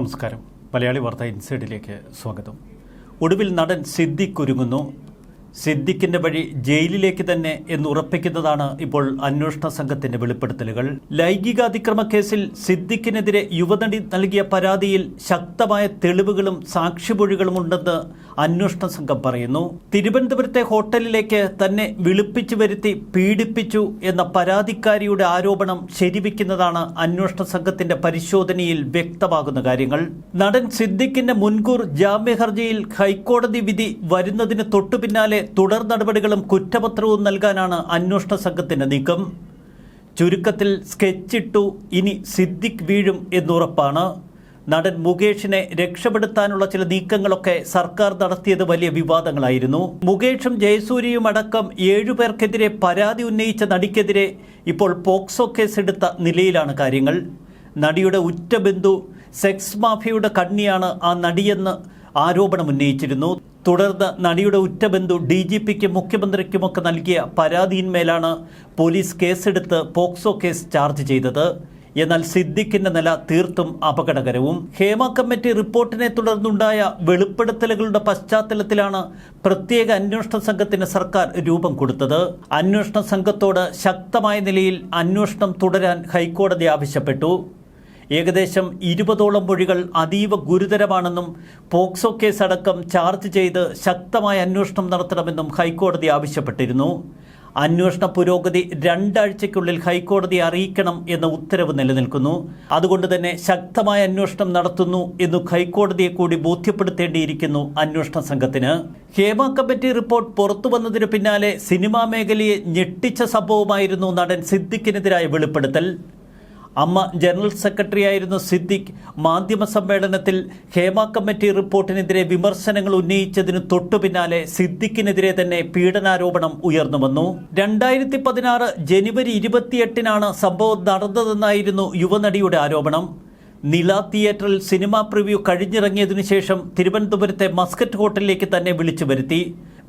നമസ്കാരം. മലയാളി വാർത്ത ഇൻസൈഡിലേക്ക് സ്വാഗതം. ഒടുവിൽ നടൻ സിദ്ദിഖ് ഒരുങ്ങുന്നു. സിദ്ദിഖിന്റെ വഴി ജയിലിലേക്ക് തന്നെ എന്ന് ഉറപ്പിക്കുന്നതാണ് ഇപ്പോൾ അന്വേഷണ സംഘത്തിന്റെ വെളിപ്പെടുത്തലുകൾ. ലൈംഗികാതിക്രമ കേസിൽ സിദ്ദിഖിനെതിരെ യുവനടി നൽകിയ പരാതിയിൽ ശക്തമായ തെളിവുകളും സാക്ഷിമൊഴികളും ഉണ്ടെന്ന് അന്വേഷണ സംഘം പറയുന്നു. തിരുവനന്തപുരത്തെ ഹോട്ടലിലേക്ക് തന്നെ വിളിപ്പിച്ചു വരുത്തി പീഡിപ്പിച്ചു എന്ന പരാതിക്കാരിയുടെ ആരോപണം ശരിവിക്കുന്നതാണ് അന്വേഷണ സംഘത്തിന്റെ പരിശോധനയിൽ വ്യക്തമാകുന്ന കാര്യങ്ങൾ. നടൻ സിദ്ദിഖിന്റെ മുൻകൂർ ജാമ്യ ഹർജിയിൽ ഹൈക്കോടതി വിധി വരുന്നതിന് തൊട്ടു പിന്നാലെ തുടർ നടപടികളും കുറ്റപത്രവും നൽകാനാണ് അന്വേഷണ സംഘത്തിന്റെ നീക്കം. ചുരുക്കത്തിൽ സ്കെച്ചിട്ടു ഇനി സിദ്ദിഖ് വീഴും എന്നുറപ്പാണ്. നടൻ മുകേഷിനെ രക്ഷപ്പെടുത്താനുള്ള ചില നീക്കങ്ങളൊക്കെ സർക്കാർ നടത്തിയത് വലിയ വിവാദങ്ങളായിരുന്നു. മുകേഷും ജയസൂര്യയും അടക്കം ഏഴുപേർക്കെതിരെ പരാതി ഉന്നയിച്ച നടിക്കെതിരെ ഇപ്പോൾ പോക്സോ കേസ് എടുത്ത നിലയിലാണ് കാര്യങ്ങൾ. നടിയുടെ ഉറ്റ ബന്ധു സെക്സ് മാഫിയയുടെ കണ്ണിയാണ് ആ നടിയെന്ന് ആരോപണം ഉന്നയിച്ചിരുന്നു. തുടർന്ന് നടിയുടെ ഉറ്റബന്ധു ഡി ജി പിക്കും മുഖ്യമന്ത്രിക്കുമൊക്കെ നൽകിയ പരാതിയിന്മേലാണ് പോലീസ് കേസെടുത്ത് പോക്സോ കേസ് ചാർജ് ചെയ്തത്. എന്നാൽ സിദ്ദിഖിന്റെ നില തീർത്തും അപകടകരവും. ഹേമ കമ്മിറ്റി റിപ്പോർട്ടിനെ തുടർന്നുണ്ടായ വെളിപ്പെടുത്തലുകളുടെ പശ്ചാത്തലത്തിലാണ് പ്രത്യേക അന്വേഷണ സംഘത്തിന് സർക്കാർ രൂപം കൊടുത്തത്. അന്വേഷണ സംഘത്തോട് ശക്തമായ നിലയിൽ അന്വേഷണം തുടരാൻ ഹൈക്കോടതി ആവശ്യപ്പെട്ടു. ഏകദേശം ഇരുപതോളം മൊഴികൾ അതീവ ഗുരുതരമാണെന്നും പോക്സോ കേസ് അടക്കം ചാർജ് ചെയ്ത് ശക്തമായ അന്വേഷണം നടത്തണമെന്നും ഹൈക്കോടതി ആവശ്യപ്പെട്ടിരുന്നു. അന്വേഷണ പുരോഗതി രണ്ടാഴ്ചയ്ക്കുള്ളിൽ ഹൈക്കോടതി അറിയിക്കണം എന്ന ഉത്തരവ് നിലനിൽക്കുന്നു. അതുകൊണ്ട് തന്നെ ശക്തമായ അന്വേഷണം നടത്തുന്നു എന്ന് ഹൈക്കോടതിയെ കൂടി ബോധ്യപ്പെടുത്തേണ്ടിയിരിക്കുന്നു അന്വേഷണ സംഘത്തിന്. ഹേമ കമ്മിറ്റി റിപ്പോർട്ട് പുറത്തു വന്നതിന് പിന്നാലെ സിനിമാ മേഖലയെ ഞെട്ടിച്ച സംഭവമായിരുന്നു നടൻ സിദ്ദിഖിനെതിരായ വെളിപ്പെടുത്തൽ. അമ്മ ജനറൽ സെക്രട്ടറിയായിരുന്ന സിദ്ദിഖ് മാധ്യമ സമ്മേളനത്തിൽ ഹേമ കമ്മിറ്റി റിപ്പോർട്ടിനെതിരെ വിമർശനങ്ങൾ ഉന്നയിച്ചതിന് തൊട്ടു പിന്നാലെ സിദ്ദിഖിനെതിരെ തന്നെ പീഡനാരോപണം ഉയർന്നു വന്നു. രണ്ടായിരത്തി പതിനാറ് ജനുവരി ഇരുപത്തിയെട്ടിനാണ് സംഭവം നടന്നതെന്നായിരുന്നു യുവനടിയുടെ ആരോപണം. നില തിയേറ്ററിൽ സിനിമാ പ്രിവ്യൂ കഴിഞ്ഞിറങ്ങിയതിനു ശേഷം തിരുവനന്തപുരത്തെ മസ്കറ്റ് ഹോട്ടലിലേക്ക് തന്നെ വിളിച്ചു വരുത്തി.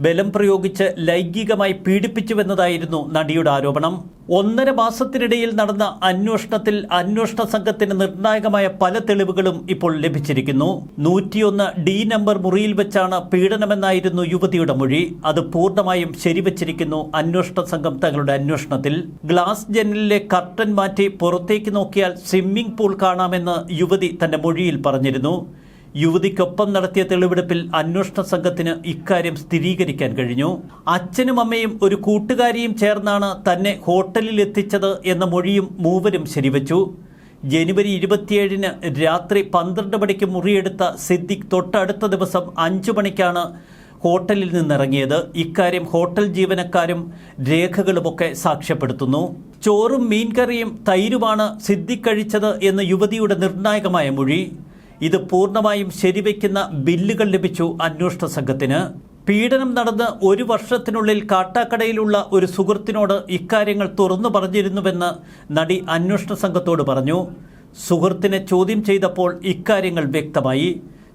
ബലം പ്രയോഗിച്ച് ലൈംഗികമായി പീഡിപ്പിച്ചുവെന്നതായിരുന്നു നടിയുടെ ആരോപണം. ഒന്നര മാസത്തിനിടയിൽ നടന്ന അന്വേഷണത്തിൽ അന്വേഷണ സംഘത്തിന് നിർണായകമായ പല തെളിവുകളും ഇപ്പോൾ ലഭിച്ചിരിക്കുന്നു. നൂറ്റിയൊന്ന് ഡി നമ്പർ മുറിയിൽ വെച്ചാണ് പീഡനമെന്നായിരുന്നു യുവതിയുടെ മൊഴി. അത് പൂർണമായും ശരിവച്ചിരിക്കുന്നു അന്വേഷണ സംഘം തങ്ങളുടെ അന്വേഷണത്തിൽ. ഗ്ലാസ് ജനലിലെ കർട്ടൻ മാറ്റി പുറത്തേക്ക് നോക്കിയാൽ സ്വിമ്മിംഗ് പൂൾ കാണാമെന്ന് യുവതി തന്റെ മൊഴിയിൽ പറഞ്ഞിരുന്നു. യുവതിക്കൊപ്പം നടത്തിയ തെളിവെടുപ്പിൽ അന്വേഷണ സംഘത്തിന് ഇക്കാര്യം സ്ഥിരീകരിക്കാൻ കഴിഞ്ഞു. അച്ഛനും അമ്മയും ഒരു കൂട്ടുകാരിയും ചേർന്നാണ് തന്നെ ഹോട്ടലിൽ എത്തിച്ചത് എന്ന മൊഴിയും മൂവരും ശരിവച്ചു. ജനുവരി ഇരുപത്തിയേഴിന് രാത്രി പന്ത്രണ്ട് മണിക്ക് മുറിയെടുത്ത സിദ്ദിഖ് തൊട്ടടുത്ത ദിവസം അഞ്ചു മണിക്കാണ് ഹോട്ടലിൽ നിന്നിറങ്ങിയത്. ഇക്കാര്യം ഹോട്ടൽ ജീവനക്കാരും രേഖകളുമൊക്കെ സാക്ഷ്യപ്പെടുത്തുന്നു. ചോറും മീൻകറിയും തൈരുമാണ് സിദ്ദിഖ് കഴിച്ചത് എന്ന യുവതിയുടെ നിർണായകമായ മൊഴി. ഇത് പൂർണമായും ശരിവയ്ക്കുന്ന ബില്ലുകൾ ലഭിച്ചു അന്വേഷണ സംഘത്തിന്. പീഡനം നടന്ന് ഒരു വർഷത്തിനുള്ളിൽ കാട്ടാക്കടയിലുള്ള ഒരു സുഹൃത്തിനോട് ഇക്കാര്യങ്ങൾ തുറന്നു പറഞ്ഞിരുന്നുവെന്ന് നടി അന്വേഷണ സംഘത്തോട് പറഞ്ഞു. സുഹൃത്തിനെ ചോദ്യം ചെയ്തപ്പോൾ ഇക്കാര്യങ്ങൾ വ്യക്തമായി.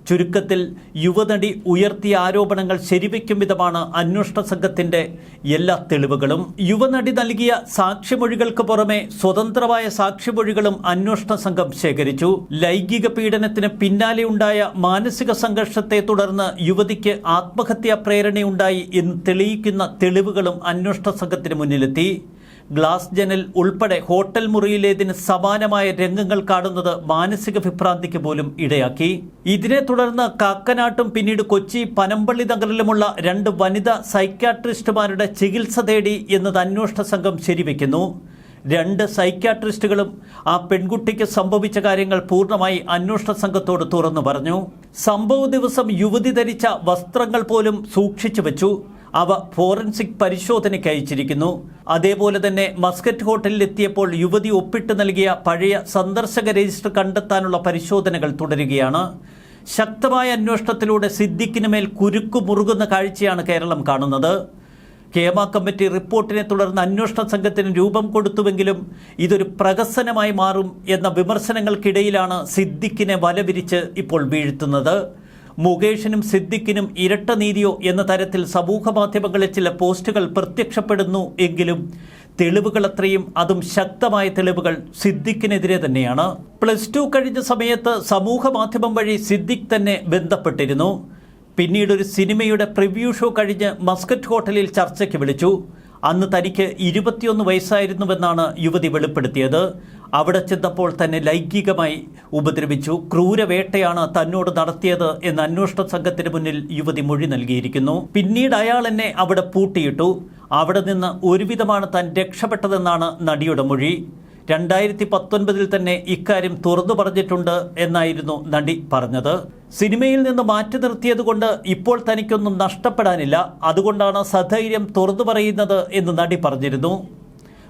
ചുരുക്കത്തിൽ യുവനടി ഉയർത്തിയ ആരോപണങ്ങൾ ശരിവയ്ക്കും വിധമാണ് അന്വേഷണ സംഘത്തിന്റെ എല്ലാ തെളിവുകളും. യുവനടി നൽകിയ സാക്ഷിമൊഴികൾക്ക് പുറമെ സ്വതന്ത്രമായ സാക്ഷിമൊഴികളും അന്വേഷണ സംഘം ശേഖരിച്ചു. ലൈംഗിക പീഡനത്തിന് പിന്നാലെയുണ്ടായ മാനസിക സംഘർഷത്തെ തുടർന്ന് യുവതിക്ക് ആത്മഹത്യാ പ്രേരണയുണ്ടായി എന്ന് തെളിയിക്കുന്ന തെളിവുകളും അന്വേഷണ സംഘത്തിന് മുന്നിലെത്തി. ഗ്ലാസ് ജനൽ ഉൾപ്പെടെ ഹോട്ടൽ മുറിയിലേതിന് സമാനമായ രംഗങ്ങൾ കാണുന്നത് മാനസിക വിഭ്രാന്തിക്ക് പോലും ഇടയാക്കി. ഇതിനെ തുടർന്ന് കാക്കനാട്ടും പിന്നീട് കൊച്ചി പനമ്പള്ളി നഗറിലുമുള്ള രണ്ട് വനിതാ സൈക്യാട്രിസ്റ്റുമാരുടെ ചികിത്സ തേടി എന്നത് അന്വേഷണ സംഘം ശരിവെക്കുന്നു. രണ്ട് സൈക്യാട്രിസ്റ്റുകളും ആ പെൺകുട്ടിക്ക് സംഭവിച്ച കാര്യങ്ങൾ പൂർണമായി അന്വേഷണ സംഘത്തോട് തുറന്നു പറഞ്ഞു. സംഭവ ദിവസം യുവതി ധരിച്ച വസ്ത്രങ്ങൾ പോലും സൂക്ഷിച്ചു വെച്ചു. അവ ഫോറൻസിക് പരിശോധനയ്ക്ക് അയച്ചിരിക്കുന്നു. അതേപോലെ തന്നെ മസ്കറ്റ് ഹോട്ടലിൽ എത്തിയപ്പോൾ യുവതി ഒപ്പിട്ട് നൽകിയ പഴയ സന്ദർശക രജിസ്റ്റർ കണ്ടെത്താനുള്ള പരിശോധനകൾ തുടരുകയാണ്. ശക്തമായ അന്വേഷണത്തിലൂടെ സിദ്ദിഖിന് മേൽ കുരുക്കു മുറുകുന്ന കാഴ്ചയാണ് കേരളം കാണുന്നത്. കേമ കമ്മിറ്റി റിപ്പോർട്ടിനെ തുടർന്ന് അന്വേഷണ സംഘത്തിന് രൂപം കൊടുത്തുവെങ്കിലും ഇതൊരു പ്രഹസനമായി മാറും എന്ന വിമർശനങ്ങൾക്കിടയിലാണ് സിദ്ദിഖിനെ വലവിരിച്ച് ഇപ്പോൾ വീഴ്ത്തുന്നത്. മുകേഷിനും സിദ്ദിഖിനും ഇരട്ട നീതിയോ എന്ന തരത്തിൽ സമൂഹ മാധ്യമങ്ങളിൽ ചില പോസ്റ്റുകൾ പ്രത്യക്ഷപ്പെടുന്നു എങ്കിലും തെളിവുകൾ അത്രയും അതും ശക്തമായ തെളിവുകൾ സിദ്ദിഖിനെതിരെ തന്നെയാണ്. പ്ലസ് ടു കഴിഞ്ഞ സമയത്ത് സമൂഹ മാധ്യമം വഴി സിദ്ദിഖ് തന്നെ ബന്ധപ്പെട്ടിരുന്നു. പിന്നീട് ഒരു സിനിമയുടെ പ്രിവ്യൂ ഷോ കഴിഞ്ഞ് മസ്കറ്റ് ഹോട്ടലിൽ ചർച്ചയ്ക്ക് വിളിച്ചു. അന്ന് തനിക്ക് ഇരുപത്തിയൊന്ന് വയസ്സായിരുന്നുവെന്നാണ് യുവതി വെളിപ്പെടുത്തിയത്. അവിടെ ചെന്നപ്പോൾ തന്നെ ലൈംഗികമായി ഉപദ്രവിച്ചു. ക്രൂരവേട്ടയാണ് തന്നോട് നടത്തിയത് എന്ന് അന്വേഷണ സംഘത്തിന് മുന്നിൽ യുവതി മൊഴി നൽകിയിരിക്കുന്നു. പിന്നീട് അയാൾ എന്നെ അവിടെ പൂട്ടിയിട്ടു. അവിടെ നിന്ന് ഒരുവിധമാണ് താൻ രക്ഷപ്പെട്ടതെന്നാണ് നടിയുടെ മൊഴി. രണ്ടായിരത്തി പത്തൊൻപതിൽ തന്നെ ഇക്കാര്യം തുറന്നു പറഞ്ഞിട്ടുണ്ട് എന്നായിരുന്നു നടി പറഞ്ഞത്. സിനിമയിൽ നിന്ന് മാറ്റി നിർത്തിയതുകൊണ്ട് ഇപ്പോൾ തനിക്കൊന്നും നഷ്ടപ്പെടാനില്ല. അതുകൊണ്ടാണ് സധൈര്യം തുറന്നു പറയുന്നത് എന്ന് നടി പറഞ്ഞിരുന്നു.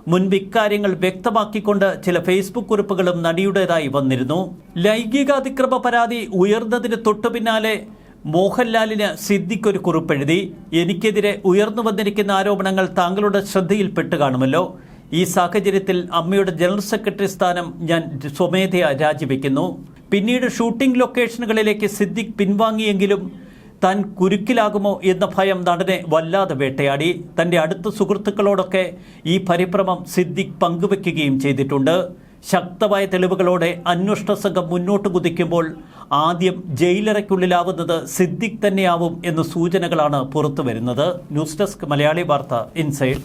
മുൻപ് ഇക്കാര്യങ്ങൾ വ്യക്തമാക്കിക്കൊണ്ട് ചില ഫേസ്ബുക്ക് കുറിപ്പുകളും നടിയുടേതായി വന്നിരുന്നു. ലൈംഗികാതിക്രമ പരാതി ഉയർന്നതിന് തൊട്ടു പിന്നാലെ മോഹൻലാലിന് സിദ്ദിഖ് ഒരു കുറിപ്പെഴുതി. എനിക്കെതിരെ ഉയർന്നു വന്നിരിക്കുന്ന ആരോപണങ്ങൾ താങ്കളുടെ ശ്രദ്ധയിൽപ്പെട്ട് കാണുമല്ലോ. ഈ സാഹചര്യത്തിൽ അമ്മയുടെ ജനറൽ സെക്രട്ടറി സ്ഥാനം ഞാൻ സ്വമേധയാ രാജിവെക്കുന്നു. പിന്നീട് ഷൂട്ടിംഗ് ലൊക്കേഷനുകളിലേക്ക് സിദ്ദിഖ് പിൻവാങ്ങിയെങ്കിലും താൻ കുരുക്കിലാകുമോ എന്ന ഭയം നടനെ വല്ലാതെ വേട്ടയാടി. തന്റെ അടുത്ത സുഹൃത്തുക്കളോടൊക്കെ ഈ പരിഭ്രമം സിദ്ദിഖ് പങ്കുവെക്കുകയും ചെയ്തിട്ടുണ്ട്. ശക്തമായ തെളിവുകളോടെ അന്വേഷണ സംഘം മുന്നോട്ട് കുതിക്കുമ്പോൾ ആദ്യം ജയിലറയ്ക്കുള്ളിലാവുന്നത് സിദ്ദിഖ് തന്നെയാവും എന്ന സൂചനകളാണ് പുറത്തു വരുന്നത്. ന്യൂസ് ഡെസ്ക് മലയാളി വാർത്ത ഇൻസൈഡ്.